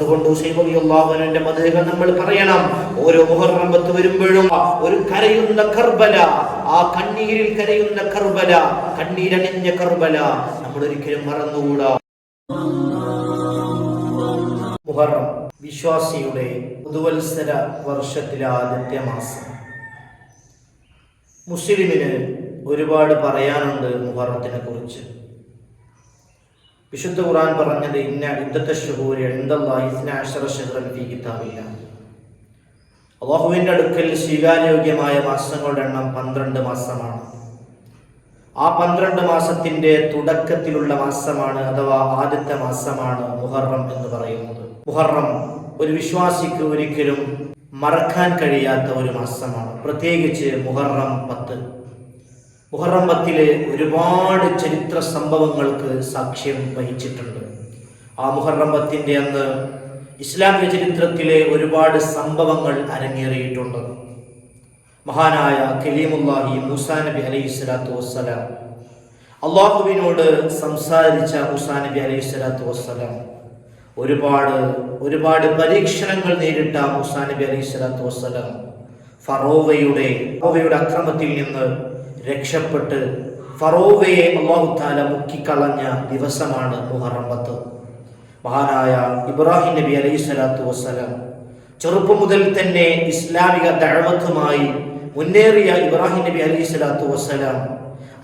അതുകൊണ്ട് ഹുസൈബിന്റെ മതകൾ നമ്മൾ പറയണം ഓരോ മുഹറമ്പത്ത് വരുമ്പോഴും ഒരു കരയുന്ന കർബല ആ കണ്ണീരിൽ കരയുന്ന കർബല കണ്ണീരണിഞ്ഞ കർബല നമ്മൾ ഒരിക്കലും മറന്നുകൂടാ. മുഹറം വിശ്വാസിയുടെ പുതുവത്സര വർഷത്തിലെ ആദ്യത്തെ മാസം. മുസ്ലിമിന് ഒരുപാട് പറയാനുണ്ട് മുഹറത്തിനെ കുറിച്ച്. വിശുദ്ധ ഖുർആൻ പറഞ്ഞത് ഇന്ന യുദ്ധത്തെ ഷഹൂര് കിതാബില്ല. അള്ളാഹുവിന്റെ അടുക്കൽ സ്വീകാര്യോഗ്യമായ മാസങ്ങളുടെ എണ്ണം പന്ത്രണ്ട് മാസമാണ്. ആ പന്ത്രണ്ട് മാസത്തിന്റെ തുടക്കത്തിലുള്ള മാസമാണ് അഥവാ ആദ്യത്തെ മാസമാണ് മുഹറം എന്ന് പറയുന്നത്. മുഹറം ഒരു വിശ്വാസിക്ക് ഒരിക്കലും മറക്കാൻ കഴിയാത്ത ഒരു മാസമാണ്. പ്രത്യേകിച്ച് മുഹറം പത്ത്. മുഹറം ഒരുപാട് ചരിത്ര സംഭവങ്ങൾക്ക് സാക്ഷ്യം വഹിച്ചിട്ടുണ്ട്. ആ മുഹറം അന്ന് ഇസ്ലാമിക ചരിത്രത്തിലെ ഒരുപാട് സംഭവങ്ങൾ അരങ്ങേറിയിട്ടുണ്ട്. മഹാനായ കലീമുല്ലാഹി മൂസാ നബി അലൈഹി സ്വലാത്തു വസ്സലാം. അള്ളാഹുവിനോട് സംസാരിച്ച മൂസാ നബി അലൈഹി സ്വലാത്തു വസ്സലാം. ഒരുപാട് ഒരുപാട് പരീക്ഷണങ്ങൾ നേരിട്ട മൂസാ നബി അലൈഹി സ്വലാത്തു വസ്സലാം. ഫറോവയുടെ ഫറോവയുടെ അക്രമത്തിൽ നിന്ന് രക്ഷപ്പെട്ട് ഫറോവയെ അള്ളാഹുത്താല മുക്കിക്കളഞ്ഞ ദിവസമാണ് മുഹറം പത്ത് മഹാനായ ഇബ്രാഹിം നബി അലൈഹി സ്വലാത്തു വസ്സലാം ചെറുപ്പം മുതൽ തന്നെ ഇസ്ലാമിക ദഴവത്തുമായി മുന്നേറിയ ഇബ്രാഹിം നബി അലൈഹി സ്വലാത്തു വസ്സലാം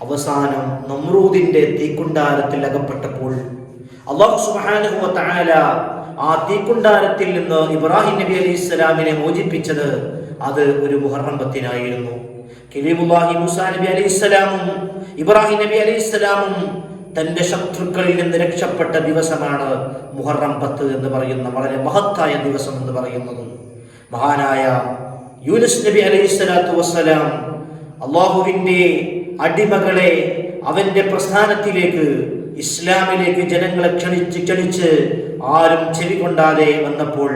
അവസാനം നമ്രൂദിന്റെ തീക്കുണ്ടാരത്തിൽ അകപ്പെട്ടപ്പോൾ അള്ളാഹു സുബ്ഹാനഹു വ തആല ആ തീക്കുണ്ടാരത്തിൽ നിന്ന് ഇബ്രാഹിം നബി അലൈഹി സ്വലാമിനെ മോചിപ്പിച്ചത് അത് ഒരു മുഹറം പത്തിനായിരുന്നു കലീമുല്ലാഹി മൂസാ നബി അലൈഹി സ്വലാമും ഇബ്രാഹിം നബി അലൈഹി സ്വലാമും തന്റെ ശത്രുക്കളിൽ നിന്ന് രക്ഷപ്പെട്ട ദിവസമാണ് മുഹറം പത്ത് എന്ന് പറയുന്ന വളരെ മഹത്തായ ദിവസം എന്ന് പറയുന്നത്. മഹാനായ യൂനുസ് നബി അലൈഹിസ്സലാത്തു വസ്സലാം അള്ളാഹുവിന്റെ അടിമകളെ അവന്റെ പ്രസ്ഥാനത്തിലേക്ക് ഇസ്ലാമിലേക്ക് ജനങ്ങളെ ക്ഷണിച്ച് ക്ഷണിച്ച് ആരും ചെവി കൊണ്ടാതെ വന്നപ്പോൾ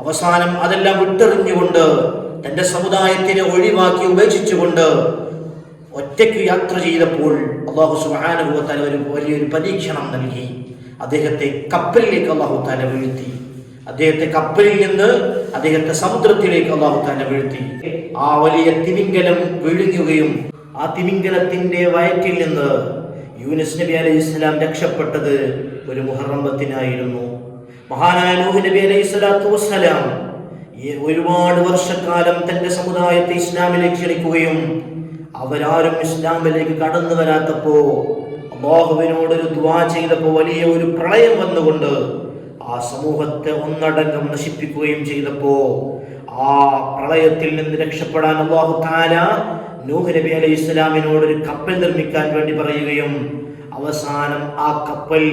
അവസാനം അതെല്ലാം വിട്ടെറിഞ്ഞുകൊണ്ട് തന്റെ സമുദായത്തിനെ ഒഴിവാക്കി ഉപേക്ഷിച്ചുകൊണ്ട് ഒറ്റയ്ക്ക് യാത്ര ചെയ്തപ്പോൾ അള്ളാഹു സുഹാനുഭവത്താൽ ഒരു വലിയൊരു പരീക്ഷണം നൽകി. അദ്ദേഹത്തെ കപ്പലിലേക്ക് അള്ളാഹു താല വീഴ്ത്തി. അദ്ദേഹത്തെ കപ്പലിൽ നിന്ന് അദ്ദേഹത്തെ സമുദ്രത്തിലേക്ക് അള്ളാഹു താല വീഴ്ത്തി. ആ വലിയ തിമിംഗലം വിഴുങ്ങുകയും ആ തിമിംഗലത്തിന്റെ വയറ്റിൽ നിന്ന് യൂനിസ് നബി അലൈഹി ഇസ്ലാം രക്ഷപ്പെട്ടത് ഒരു മുഹറമ്പത്തിനായിരുന്നു മഹാനായ നൂഹ് നബി അലൈഹി സ്വലാത്തു വസ്സലാം ഒരുപാട് വർഷക്കാലം തന്റെ സമുദായത്തെ ഇസ്ലാമിലേക്ക് ക്ഷണിക്കുകയും അവരാരും ഇസ്ലാമിലേക്ക് കടന്നു വരാത്തപ്പോ അള്ളാഹുവിനോട് ഒരു ദ്വാ ചെയ്തപ്പോൾ വലിയ ഒരു പ്രളയം വന്നുകൊണ്ട് ആ സമൂഹത്തെ ഒന്നടങ്കം നശിപ്പിക്കുകയും ചെയ്തപ്പോ ആ പ്രളയത്തിൽ നിന്ന് രക്ഷപ്പെടാൻ അള്ളാഹു താല നൂഹ് നബി അലൈഹി ഇസ്ലാമിനോട് ഒരു കപ്പൽ നിർമ്മിക്കാൻ വേണ്ടി പറയുകയും അവസാനം ആ കപ്പൽ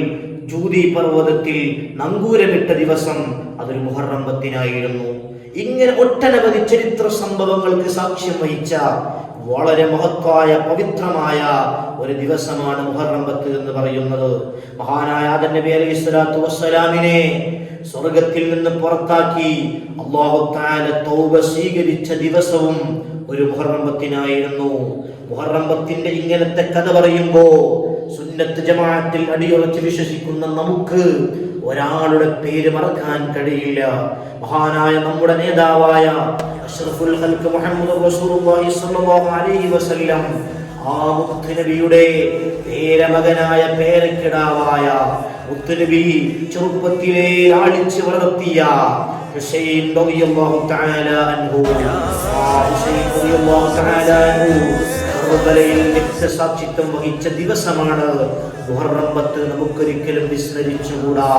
ജൂതി പർവതത്തിൽ നങ്കൂരമിട്ട ദിവസം അതൊരു മുഹറം പത്തിനായിരുന്നു. ഇങ്ങനെ ഒട്ടനവധി ചരിത്ര സംഭവങ്ങൾക്ക് സാക്ഷ്യം വഹിച്ച വളരെ മഹത്വായ പവിത്രമായ ഒരു ദിവസമാണ് മുഹറം പത്ത് എന്ന് പറയുന്നത്. മഹാനായ ആദം നബി അലൈഹി സ്വലാത്തു വസ്സലാമിനെ സ്വർഗത്തിൽ നിന്ന് പുറത്താക്കി അള്ളാഹു താല തൗബ സ്വീകരിച്ച ദിവസവും ഒരു മുഹറം പത്തിനായിരുന്നു മുഹറം ഇങ്ങനത്തെ കഥ പറയുമ്പോ സുന്നത്ത് ജമാഅത്തിൽ അടിയുറച്ച് വിശ്വസിക്കുന്ന നമുക്ക് ഒരാളുടെ പേര് മറക്കാൻ കഴിയില്ല. മഹാനായ നമ്മുടെ നേതാവായ അഷ്റഫുൽ ഖൽഖ് മുഹമ്മദ് റസൂലുള്ളാഹി സ്വല്ലല്ലാഹു അലൈഹി വസല്ലം ആ മുത്തുനബിയുടെ പേരമകനായ പേരക്കിടാവായ മുത്തുനബി ചെറുപ്പത്തിലെ ലാളിച്ച് വളർത്തിയ ഹുസൈൻ റളിയല്ലാഹു തആല അൻഹു. ഹുസൈൻ റളിയല്ലാഹു തആല അൻഹു കർബലയിൽ രക്തസാക്ഷിത്വം വഹിച്ച ദിവസമാണ്. മുഹറമ്പത്ത് നമുക്കൊരിക്കലും വിസ്മരിച്ചുകൂടാ.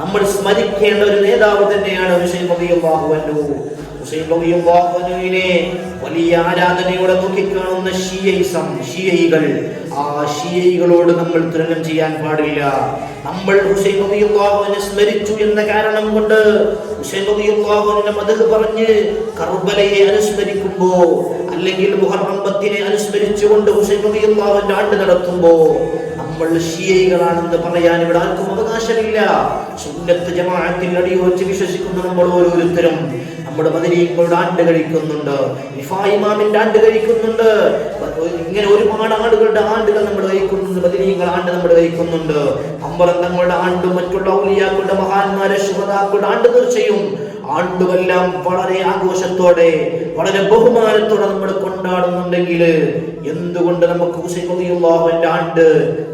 നമ്മൾ സ്മരിക്കേണ്ട ഒരു നേതാവ് തന്നെയാണ് വിഷയം അറിയുമ്പോൾ വലിയ ആരാധനയോടെ നോക്കിക്കാണുന്ന ഷിയൈസം ഷിയൈകൾ ആ ഷിയൈകളോട് നമ്മൾ തുലനം ചെയ്യാൻ പാടില്ല. നമ്മൾ ഹുസൈൻ റളിയല്ലാഹുവിനെ സ്മരിച്ചു എന്ന കാരണം കൊണ്ട് ഹുസൈൻ റളിയല്ലാഹുവിനെ മദഹ് പറഞ്ഞ് കർബലയെ അനുസ്മരിക്കുമ്പോ അല്ലെങ്കിൽ മുഹറം അനുസ്മരിച്ചുകൊണ്ട് ഹുസൈൻ ആണ്ട് നടത്തുമ്പോ നമ്മൾ ഷിയയികളാണെന്ന് പറയാൻ ഇവിടെ ആർക്കും അവകാശമില്ല. സുന്നത്ത് ജമാഅത്തിൽ അടിയുറച്ച് വിശ്വസിക്കുന്ന നമ്മൾ ഓരോരുത്തരും. നമ്മുടെ ബദരീങ്ങളുടെ ആണ്ട് കഴിക്കുന്നുണ്ട്. ഇഫായിമാമിന്റെ ആണ്ട് കഴിക്കുന്നുണ്ട്. ഇങ്ങനെ ഒരുപാട് ആടുകളുടെ ആണ്ടുകൾ നമ്മൾ കഴിക്കുന്നുണ്ട് ബദരീങ്ങൾ ആണ്ട് നമ്മൾ കഴിക്കുന്നുണ്ട് അമ്പലങ്ങളുടെ ആണ്ടും മറ്റുള്ള ഔലിയാക്കളുടെ മഹാന്മാരെ ശുഭതാക്കളുടെ ആണ്ട് തീർച്ചയും ആണ്ടുമെല്ലാം വളരെ ആഘോഷത്തോടെ വളരെ ബഹുമാനത്തോടെ നമ്മൾ കൊണ്ടാടുന്നുണ്ടെങ്കിൽ എന്തുകൊണ്ട് നമുക്ക് ഹുസൈൻ റളിയല്ലാഹുവിന്റെ ആണ്ട്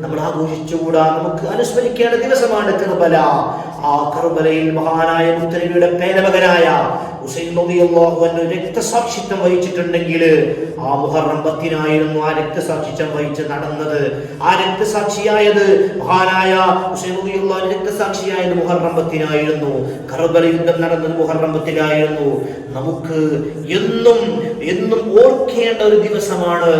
നമ്മൾ ആഘോഷിച്ചുകൂടാ? നമുക്ക് അനുസ്മരിക്കേണ്ട ദിവസമാണ് കർബല. ആ കർബലയിൽ മഹാനായ മുത്തലിയുടെ പേരമകനായ ഹുസൈൻ അൻഹു രക്തസാക്ഷിത്വം വഹിച്ചിട്ടുണ്ടെങ്കിൽ ആ മുഹറം പത്തിനായിരുന്നു ആ രക്തസാക്ഷിത്വം വഹിച്ച് നടന്നത്. ആ രക്തസാക്ഷിയായത് മഹാനായ ഹുസൈൻ അൻഹു രക്തസാക്ഷിയായത് മുഹറം പത്തിനായിരുന്നു കർബല യുദ്ധം നടന്നത് മുഹറം പത്തിനായിരുന്നു നമുക്ക് എന്നും എന്നും ഓർക്കേണ്ട ഒരു ദിവസമാണ്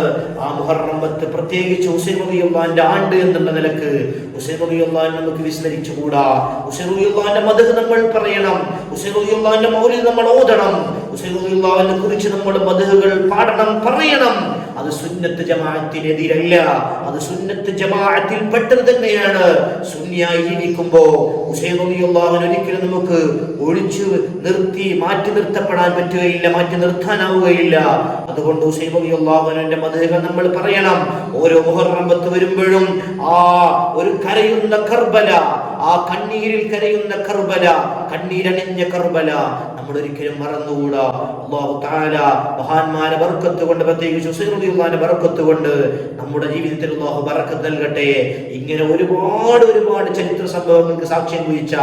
ആ മുഹറം പത്ത് പ്രത്യേകിച്ച് ഹുസൈൻ റളിയല്ലാഹുവിന്റെ ആണ്ട് എന്നുള്ള നിലയ്ക്ക് ഹുസൈൻ റളിയല്ലാഹു നമുക്ക് വിസ്മരിച്ചുകൂടാ. ഹുസൈൻ റളിയല്ലാഹുവിന്റെ മതക് നമ്മൾ പറയണം. ഹുസൈൻ റളിയല്ലാഹുവിന്റെ മൗലിദ് നമ്മൾ ഓതണം. റളിയല്ലാഹുവിനെ കുറിച്ച് നമ്മൾ മദഹുകൾ പാടണം പറയണം. അത് സുന്നത്ത് ജമാഅത്തിനെതിരല്ല. അത് സുന്നത്ത് ജമാഅത്തിൽ പെട്ടത് തന്നെയാണ്. സുന്നിയായി ജീവിക്കുമ്പോ ഹുസൈൻ ഒരിക്കലും നമുക്ക് ഒഴിച്ചു നിർത്തി മാറ്റി നിർത്തപ്പെടാൻ പറ്റുകയില്ല മാറ്റി നിർത്താനാവുകയില്ല. അതുകൊണ്ട് റളിയല്ലാഹുവിന്റെ മദഹുകൾ നമ്മൾ പറയണം. ഓരോ മുഹറം വരുമ്പോഴും ആ ഒരു കരയുന്ന കർബല ആ കണ്ണീരിൽ കരയുന്ന കർബല കണ്ണീരണിഞ്ഞ കർബല നമ്മൾ ഒരിക്കലും മറന്നുകൂടാ. അള്ളാഹു താല മഹാന്മാരെ ബർക്കത്ത് കൊണ്ട് പ്രത്യേകിച്ച് റളിയല്ലാഹുവിന്റെ ബർക്കത്ത് കൊണ്ട് നമ്മുടെ ജീവിതത്തിൽ അള്ളാഹു ബർക്കത്ത് നൽകട്ടെ. ഇങ്ങനെ ഒരുപാട് ഒരുപാട് ചരിത്ര സംഭവങ്ങൾക്ക് സാക്ഷ്യം വഹിച്ച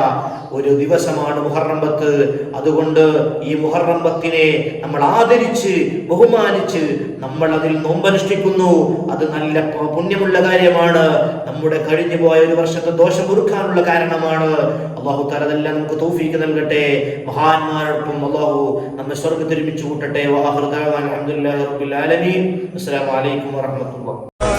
ഒരു ദിവസമാണ് മുഹറം പത്ത് അതുകൊണ്ട് ഈ മുഹറം പത്തിനെ നമ്മൾ ആദരിച്ച് ബഹുമാനിച്ച് നമ്മൾ അതിൽ നോമ്പനുഷ്ഠിക്കുന്നു. അത് നല്ല പുണ്യമുള്ള കാര്യമാണ്. നമ്മുടെ കഴിഞ്ഞു പോയ ഒരു വർഷത്തെ ദോഷം പൊറുക്കാനുള്ള കാരണമാണ്. അള്ളാഹു താല നമുക്ക് തോഫിക്ക് നൽകട്ടെ. മഹാന്മാരോടൊപ്പം അള്ളാഹു നമ്മെ സ്വർഗത്തിൽ ഒരുമിച്ച് കൂട്ടട്ടെ വാഹൃദാൻ അലഹമുല്ലാ റബ്ബിൽ ആലമീൻ. അസ്സലാമു അലൈക്കും വറഹ്മത്തുള്ളാഹി